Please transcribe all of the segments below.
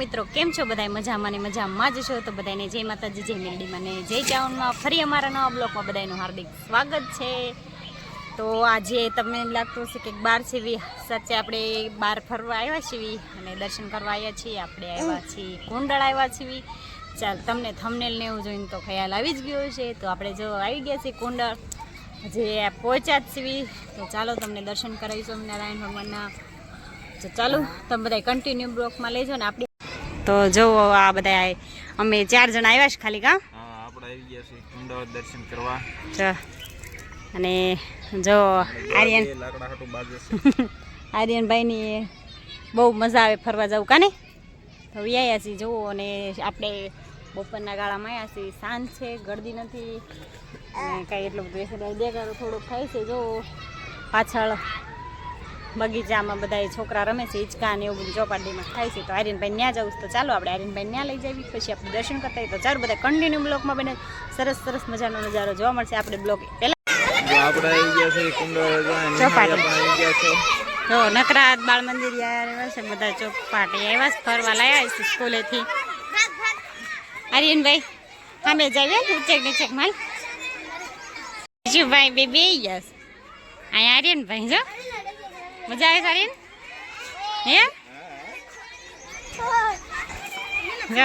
મિત્રો, કેમ છો બધા મજામાં ને મજામાં જ છો? તો બધાને જય માતાજી, જય મેલડીમાં ને જય ચાવનમાં ફરી અમારા નવા બ્લોકમાં બધાનું હાર્દિક સ્વાગત છે. તો આજે તમને લાગતું હશે કે બાર છીએ સાચે આપણે બહાર ફરવા આવ્યા છીએ અને દર્શન કરવા આવ્યા છીએ. આપણે આવ્યા છીએ કુંડળ આવ્યા છીએ ચાલ, તમને થમનેલ ને એવું જોઈને તો ખ્યાલ આવી જ ગયો છે તો આપણે જો આવી ગયા છીએ કુંડળ જે પહોંચ્યા જ છીએ તો ચાલો તમને દર્શન કરાવીશું સ્વામિનારાયણ ભગવાનના. તો ચાલો, તમે બધા કન્ટિન્યુ બ્લોકમાં લેજો ને આપણી તો જો આ બધા અમે ચાર જણા આવ્યા છે ખાલી કા? આપણે આવી ગયા છે અમદાવાદ દર્શન કરવા. અને જો આર્યન લાકડા હાટું બાજે છે. આર્યનભાઈની બહુ મજા આવે ફરવા જવું કાને તો વ્યાયા છીએ જુઓ અને આપણે બપોરના ગાળામાં આવ્યા છીએ. સાંજ છે ગળદી નથી. કાંઈ એટલું બધું દેખાડો થોડુંક થાય છે જો પાછળ બગીચામાં બધા છોકરા રમે છે હિંચકા ને એવું બધું ચોપાટીમાં થાય છે. તો આર્યનભાઈ ત્યાં જવું તો ચાલો આપણે આર્યનભાઈ ત્યાં લઈ જઈએ પછી આપણે દર્શન કરતા હોય તો ચાલો બધા કન્ટિન્યુ બ્લોકમાં બને. સરસ સરસ મજાનો નજારો જોવા મળશે આપણે બ્લોક. પહેલાં આપણે આવી ગયા ચોપાટી. જો નકરાત બાળ મંદિર આવ્યા છે બધા ચોપાટી આવ્યા છે ફરવા લાયા છે સ્કૂલેથી. આર્યનભાઈ અમે જઈએ ઉચેક નીચેક માલ. ભાઈ બે બે ગયા છે. અહીંયા આર્યનભાઈ જો. મજા આવે સારીન હે?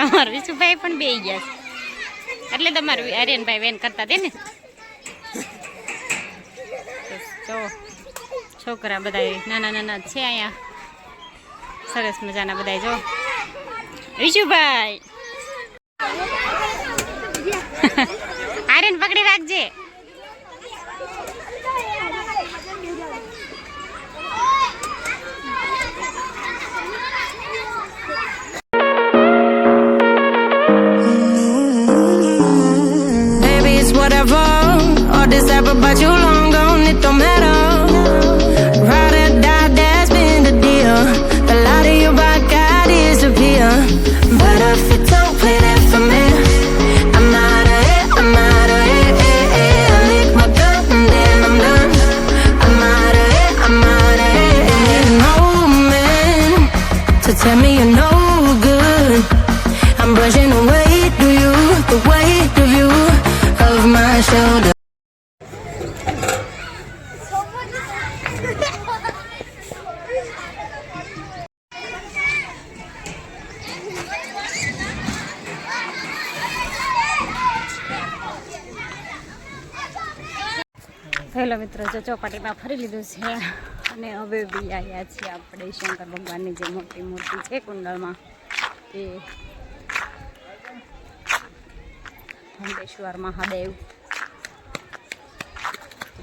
અમારું વિશુભાઈ પણ બે ગયા છે. એટલે તમારું આર્યનભાઈ વેન કરતા દે ને. જો છોકરા બધા નાના નાના છે અહીંયા. સરસ મજાના બધા, જો. વિશુભાઈ! આર્યન પકડી રાખજે. You હેલો મિત્રો જો ચોપાટીમાં ફરી લીધું છે. અને હવે બી આવ્યા છીએ આપણે શંકર ભગવાનની જે મોટી મૂર્તિ છે કુંડળમાં એ ખંડેશ્વર મહાદેવ.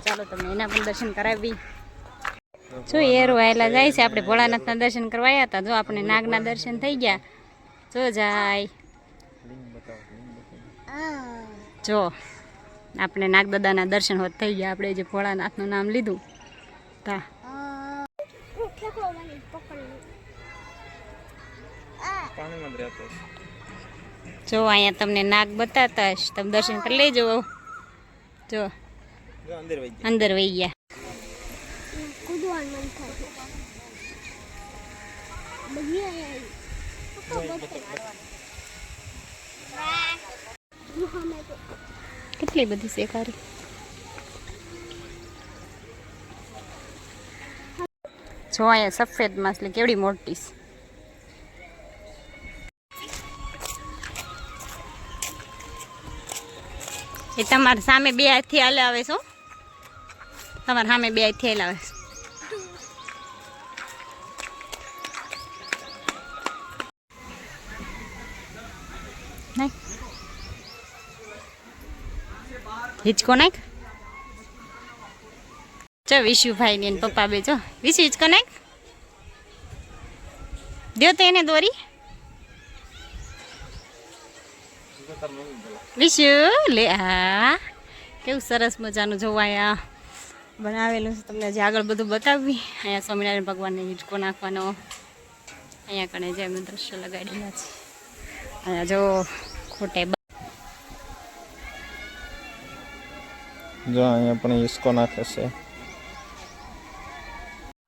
ચાલો તમને એના પણ દર્શન કરાવી. જો એરો આવેલા જાય છે આપણે ભોળાનાથના દર્શન કરવા આવ્યા હતા. જો આપણે નાગના દર્શન થઈ ગયા. જો જાય. જો. આપણે નાગદાદાના દર્શન હોત થઈ ગયા. આપણે જે ભોળાનાથનું નામ લીધું. તા. જ અહીંયા તમને નાગ બતાતા હશે. તમે દર્શન કરી લેજો. જો. જો અંદર વહી ગયા અંદર વહી ગયા. કેટલી બધી શેખારી જો અહીંયા સફેદ માછલી કેવડી મોટી છે. એ તમારા સામે બે હાથથી હલાવે છો તમારા સામે બે હાથથી હલાવે હિચકો નાખ ચો વિશુભાઈ ને પપ્પા બે, જો. વિશુ હિચકો નાખ દો તો એને દોરી. વિશુ, લે આ. કેવું સરસ મજાનું જોવાયા બનાવેલું છે તમને જે આગળ બધું બતાવી. અહીંયા સ્વામિનારાયણ ભગવાનને હિંચકો નાખવાનો. અહીંયા કણે જે અમે દ્રશ્ય લગાડેલા છે. અહીંયા જો ખોટે પણ ઈસકો નાખે છે.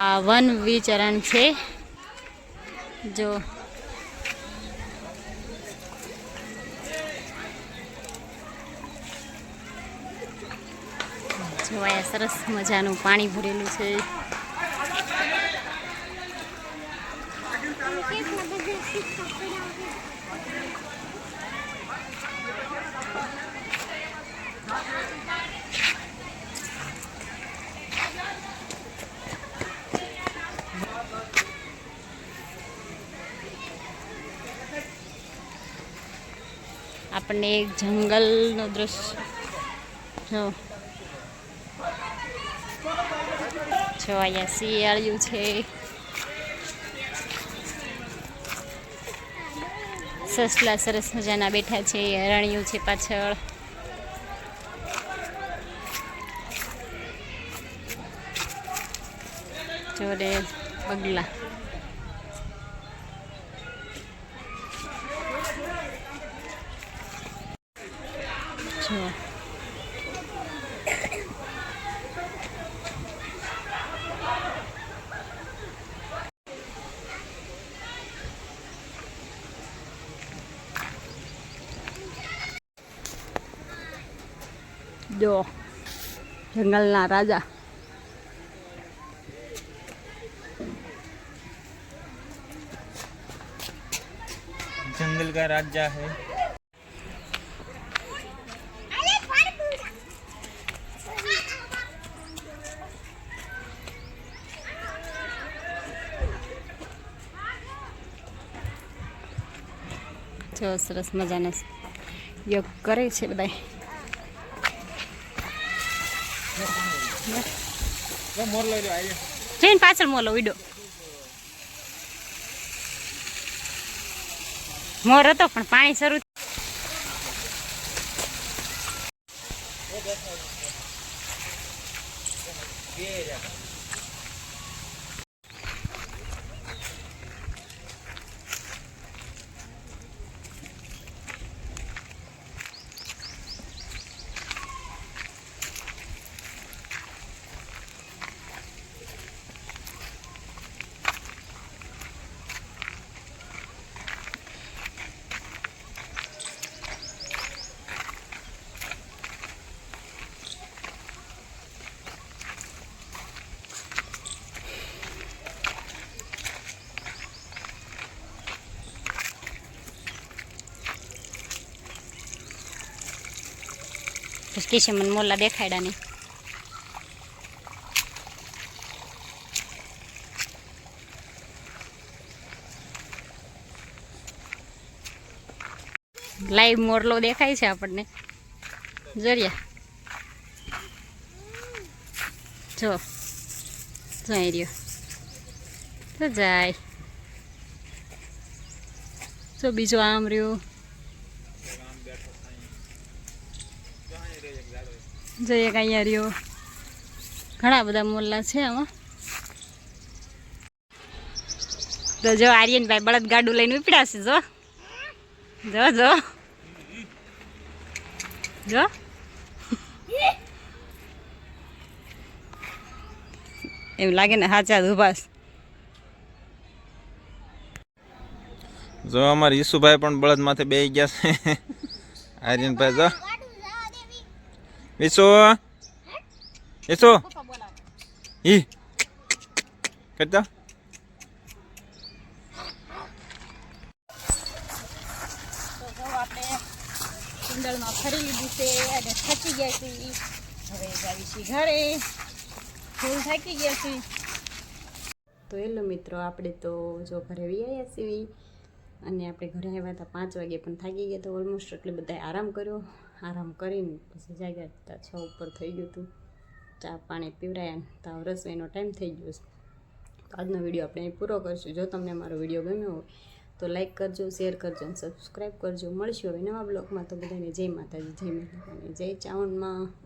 આ વન વિચરણ છે. જો. જોવાયા સરસ મજાનું પાણી ભરેલું છે. આપણને એક જંગલનો દ્રશ્ય. જો. જો, અહીંયા શિયાળિયું છે. સસલા સરસ મજાના બેઠા છે હરણિયું છે પાછળ. જોડે બગલા. જો જો જંગલના રાજા जंगल का राजा है છો, સરસ મજાને. યોગ કરે છે બધા ટ્રેન પાછળ મોલો વિડો. મોર હતો, પણ પાણી શરૂ સ્ટેશન મને મોલા દેખાડ્યા નહીં. લાઈવ મોરલો દેખાય છે આપણને. જોરિયા. જો. જઈ રહ્યો. તો જાય. જો બીજો આમ રહ્યો. જોઈએ અહીંયા ઘણા બધા મોલ્લા છે આમાં. તો જો આર્યનભાઈ બળદ ગાડું લઈને ઉપડ્યા જો. જો જો. જો. એમ લાગે ને હાચા ઉભાસ જો અમારા ઈસુભાઈ પણ બળદ માથે બે ગયા છે. આર્યનભાઈ, જો. વિસુ વિસુ ઈ Kata. જો ફરી લીધું છે થાકી ગયા છે હવે જાવી ઘરે ફૂલ થાકી ગયા છે તો એલો મિત્રો, આપણે તો જો ઘરે વી આવ્યા છીએ અને આપણે ઘરે આવ્યા હતા પાંચ વાગે પણ થાકી ગયા તો ઓલમોસ્ટ એટલે બધાએ આરામ કર્યો. આરામ કરીને પછી જાગ્યા હતા. છ ઉપર થઈ ગયું હતું. ચા પાણી પીવરાયા તો રસોઈનો ટાઈમ થઈ ગયો છે. તો આજનો વીડિયો આપણે પૂરો કરશું. જો તમને મારો વીડિયો ગમ્યો હોય તો લાઈક કરજો, શેર કરજો અને સબસ્ક્રાઈબ કરજો. મળશું હવે નવા બ્લોગમાં. તો બધાને જય માતાજી જય માતાજી જય ચાવણમાં